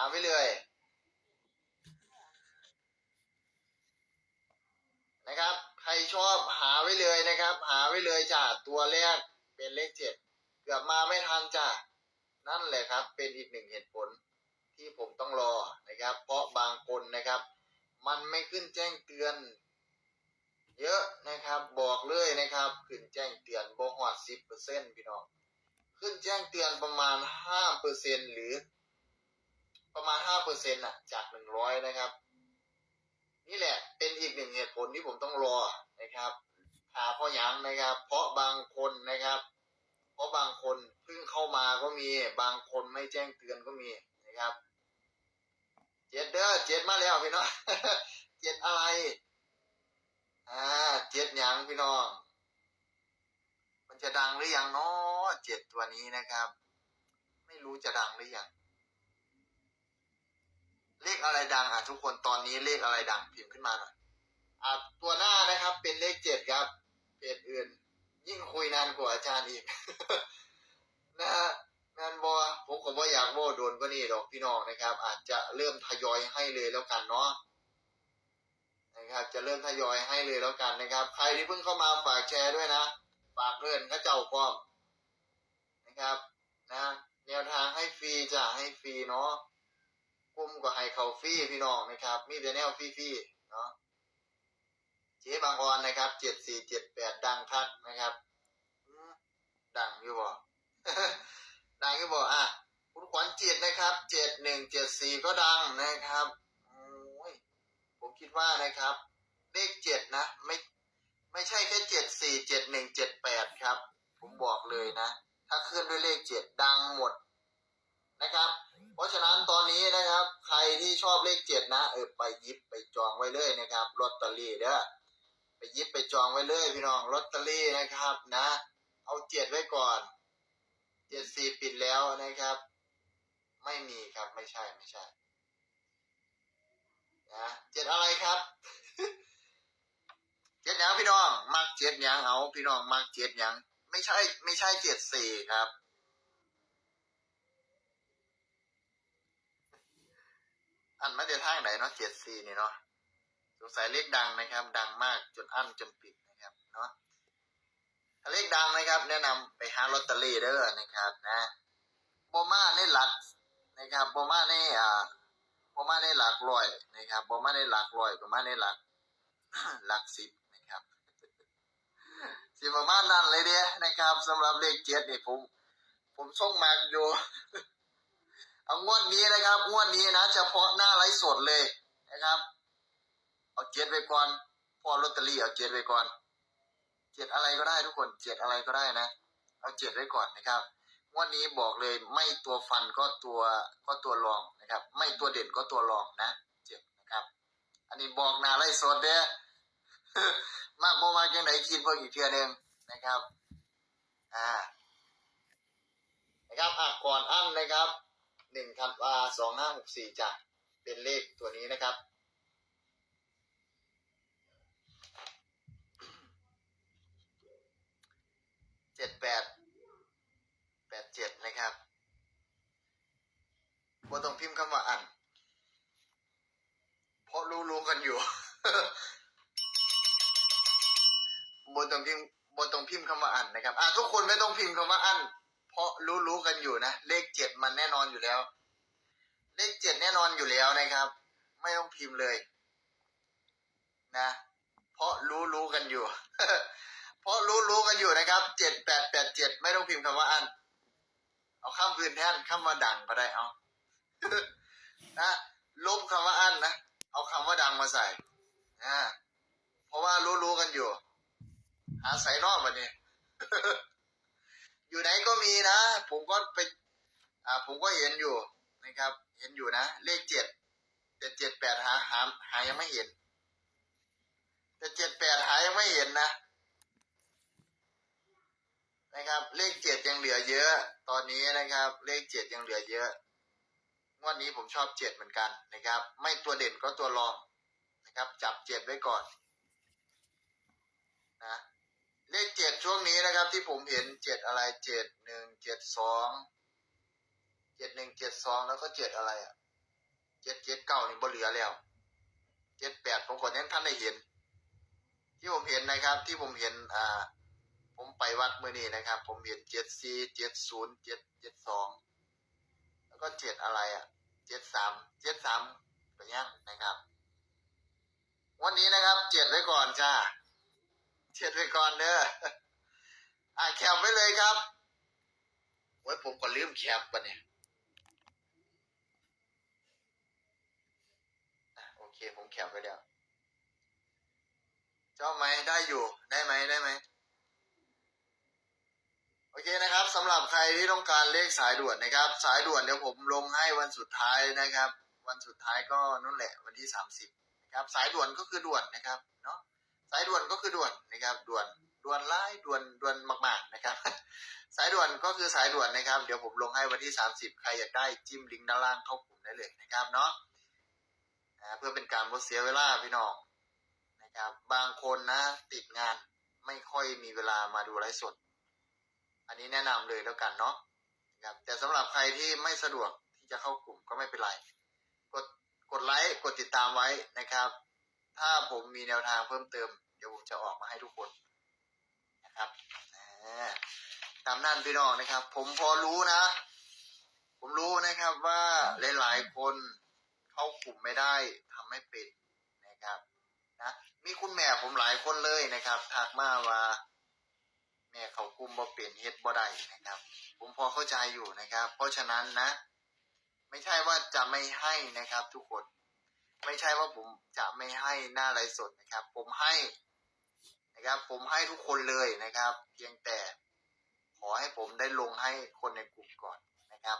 าไวเลยนะครับ ใครชอบหาไว้เลยนะครับ หาไว้เลยจ้ะตัวแรกเป็นเลขเจ็ดเกือบมาไม่ทันจ้ะนั่นแหละครับ เป็นอีกหนึ่งเหตุผลที่ผมต้องรอนะครับ เพราะบางคนนะครับ มันไม่ขึ้นแจ้งเตือน เยอะนะครับบอกเลยนะครับ ขึ้นแจ้งเตือนบ่ฮอดสิบเปอร์เซ็นพี่น้องขึ้นแจ้งเตือนประมาณห้าเปอร์เซ็นหรือ ประมาณห้าเปอร์เซ็นต์อะจากหนึ่งร้อยนะครับ นี่แหละเป็นอีกหนึ่งเหตุผลที่ผมต้องรอนะครับ หาเพ่อยังนะครับ เพราะบางคนนะครับ เพราะบางคนเพิ่งเข้ามาก็มี บางคนไม่แจ้งเตือนก็มีนะครับ เจ็ดเด้อเจ็ดมาแล้วพี่น้องเจ็ดอะไรอ่าเจ็ดหยังพี่น้องมันจะดังหรือยังเนาะเจ็ดตัวนี้นะครับ ไม่รู้จะดังหรือยัง เลขอะไรดังอะทุกคนตอนนี้เลขอะไรดังพิมพ์ขึ้นมาหน่อยอะตัวหน้านะครับ เป็นเลขเจ็ดครับเพจอื่น ยิ่งคุยนานกว่าอาจารย์อีก นะฮะงานบอผมก็บ่อยากโบโดนก็นี่ดอกพี่น้องนะครับ อาจจะเริ่มทยอยให้เลยแล้วกันเนาะนะครับ จะเริ่มทยอยให้เลยแล้วกันนะครับ ใครที่เพิ่งเข้ามาฝากแชร์ด้วยนะฝากเพื่อนข้าเจ้าพร้อมนะครับ นะแนวทางให้ฟรีจะให้ฟรีเนาะ กลุ่มก็ให้เขาฟรีพี่น้องนะครับ มีแต่แนวฟรีๆเนาะเจ๊บางออนนะครับเจ็ดสี่เจ็ดแปดดังคักนะครับดังอยู่บ่ดังอยู่บ่อะคุณขวัญจิตนะครับเจ็ดหนึ่งเจ็ดสี่ก็ดังนะครับโอ้ยผมคิดว่านะครับ เลขเจ็ดนะ ไม่ไม่ใช่แค่เจ็ดสี่เจ็ดหนึ่งเจ็ดแปดครับ ผมบอกเลยนะ ถ้าขึ้นด้วยเลขเจ็ดดังหมดนะครับ เพราะฉะนั้นตอนนี้นะครับ ใครที่ชอบเลขเจ็ดนะเออไปยิบไปจองไว้เลยนะครับลอตเตอรี่เด้อไปยิบไปจองไว้เลยพี่น้องลอตเตอรี่นะครับนะ เอาเจ็ดไว้ก่อนเจ็ดสี่ปิดแล้วนะครับ ไม่มีครับไม่ใช่ไม่ใช่นะเจ็ดอะไรครับเจ็ดหยังพี่น้องมักเจ็ดหยังเอาพี่น้องมักเจ็ดหยังไม่ใช่ ไม่ใช่เจ็ดสี่ครับ อันไม่ได้ทางไหนเนาะเจ็ดสี่นี่เนาะสงสัยเลขดังนะครับ ดังมากจนอั้นจนปิดนะครับเนาะถ้าเลขดังนะครับ แนะนำไปหาลอตเตอรี่เด้อนะครับนะโบมาในหลักนะครับโบมาในอ่าโบมาในหลักร้อยนะครับโบมาในหลักร้อยโบมาในหลักหลักสิบนะครับสิประมาณนั้นเลยเด้นะครับสำหรับเลขเจ็ดนี่ผม ผมส่งมากอยู่ งวดนี้นะครับงวดนี้นะเฉพาะหน้าไลฟ์สดเลยนะครับ เอาเจ็ดไปก่อนพอลอตเตอรี่เอาเจ็ดไปก่อนเจ็ดอะไรก็ได้ทุกคนเจ็ดอะไรก็ได้นะ เอาเจ็ดไว้ก่อนนะครับงวดนี้บอกเลยไม่ตัวฟันก็ตัวก็ตัวรองนะครับ ไม่ตัวเด่นก็ตัวรองนะเจ็ดนะครับ อันนี้บอกหน้าไลฟ์สดเด้อมากบ่มากยังไงคิดเพิ่งอีกเทื่อหนึงนะครับ อ่า นะครับอะก่อนอั้นนะครับ หนึ่งธันวาสองห้าหกสี่จะเป็นเลขตัวนี้นะครับ เจ็ดแปดแปดเจ็ดนะครับบนต้องพิมพ์คำว่าอัน เพราะรู้ๆกันอยู่บนต้องพิมพ์บนต้องพิมพ์คำว่าอันนะครับ อะทุกคนไม่ต้องพิมพ์คำว่าอัน ราะรู้ๆกันอยู่นะ เลขเจ็ดมันแน่นอนอยู่แล้ว เลขเจ็ดแน่นอนอยู่แล้วนะครับ ไม่ต้องพิมพ์เลย นะ เพราะรู้ๆกันอยู่ เพราะรู้ๆกันอยู่นะครับเจ็ดแปดแปดเจ็ดไม่ต้องพิมพ์คำว่าอัน เอาข้ามพื้นแท่นข้ามมาดังก็ได้เอานะลบคำว่าอันนะเอาคำว่าดังมาใส่อ่าเพราะว่ารู้ๆกันอยู่ หาใส่นอกมาเนี่ย อยู่ไหนก็มีนะ ผมก็ไปอ่าผมก็เห็นอยู่นะครับ เห็นอยู่นะ เลขเจ็ดแต่เจ็ดแปดหาหาหายังไม่เห็น แต่เจ็ดแปดหายังไม่เห็นนะนะครับ เลขเจ็ดยังเหลือเยอะ ตอนนี้นะครับ เลขเจ็ดยังเหลือเยอะงวดนี้ผมชอบเจ็ดเหมือนกันนะครับ ไม่ตัวเด่นก็ตัวรองนะครับ จับเจ็ดไว้ก่อน เลขเจ็ดช่วงนี้นะครับ ที่ผมเห็นเจ็ดอะไรเจ็ดหนึ่งเจ็ดสองเจ็ดหนึ่งเจ็ดสองแล้วก็เจ็ดอะไรอะเจ็ดเจ็ดเก้านี่บ่เหลือแล้วเจ็ดแปดผมก็ยังท่านได้เห็น ที่ผมเห็นนะครับ ที่ผมเห็นอ่า ผมไปวัดเมื่อนี้นะครับ ผมเห็นเจ็ดสี่เจ็ดศูนย์เจ็ดเจ็ดสองแล้วก็เจ็ดอะไรอะเจ็ดสามเจ็ดสามไปยังนะครับ วันนี้นะครับเจ็ดไว้ก่อนจ้า เจ็ดไว้ก่อนเด้ออ่าแคปไว้เลยครับโอ้ยผมก็ลืมแคปปะเนี่ยโอเคผมแคปไว้แล้วชอบไหมได้อยู่ได้ไหมได้ไหมโอเคนะครับสำหรับใครที่ต้องการเลขสายด่วนนะครับ สายด่วนเดี๋ยวผมลงให้วันสุดท้ายนะครับ วันสุดท้ายก็นั่นแหละวันที่สามสิบนะครับ สายด่วนก็คือด่วนนะครับเนาะ สายด่วนก็คือด่วนนะครับด่วนด่วนไล่ด่วนด่วนมากๆนะครับ สายด่วนก็คือสายด่วนนะครับ เดี๋ยวผมลงให้วันที่สามสิบใครอยากได้จิ้มลิงก์ด้านล่างเข้ากลุ่มได้เลยนะครับเนาะเพื่อเป็นการลดเสียเวลาพี่น้องนะครับบางคนนะติดงานไม่ค่อยมีเวลามาดูไลฟ์สด อันนี้แนะนำเลยแล้วกันเนาะนะครับแต่สำหรับใครที่ไม่สะดวกที่จะเข้ากลุ่มก็ไม่เป็นไร กดกดไลค์กดติดตามไว้นะครับ ถ้าผมมีแนวทางเพิ่มเติม เดี๋ยวผมจะออกมาให้ทุกคนนะครับตามนั่นพี่น้องนะครับ ผมพอรู้นะ ผมรู้นะครับว่าหลายๆคนเข้ากลุ่มไม่ได้ทำไม่เป็นนะครับนะมีคุณแม่ผมหลายคนเลยนะครับทักมาว่า แม่เขากุมบ่เป็นเฮ็ดบ่ได้นะครับ ผมพอเข้าใจอยู่นะครับ เพราะฉะนั้นนะ ไม่ใช่ว่าจะไม่ให้นะครับ ทุกคน ไม่ใช่ว่าผมจะไม่ให้หน้าไลฟ์สดนะครับ ผมให้นะครับ ผมให้ทุกคนเลยนะครับ เพียงแต่ขอให้ผมได้ลงให้คนในกลุ่มก่อนนะครับ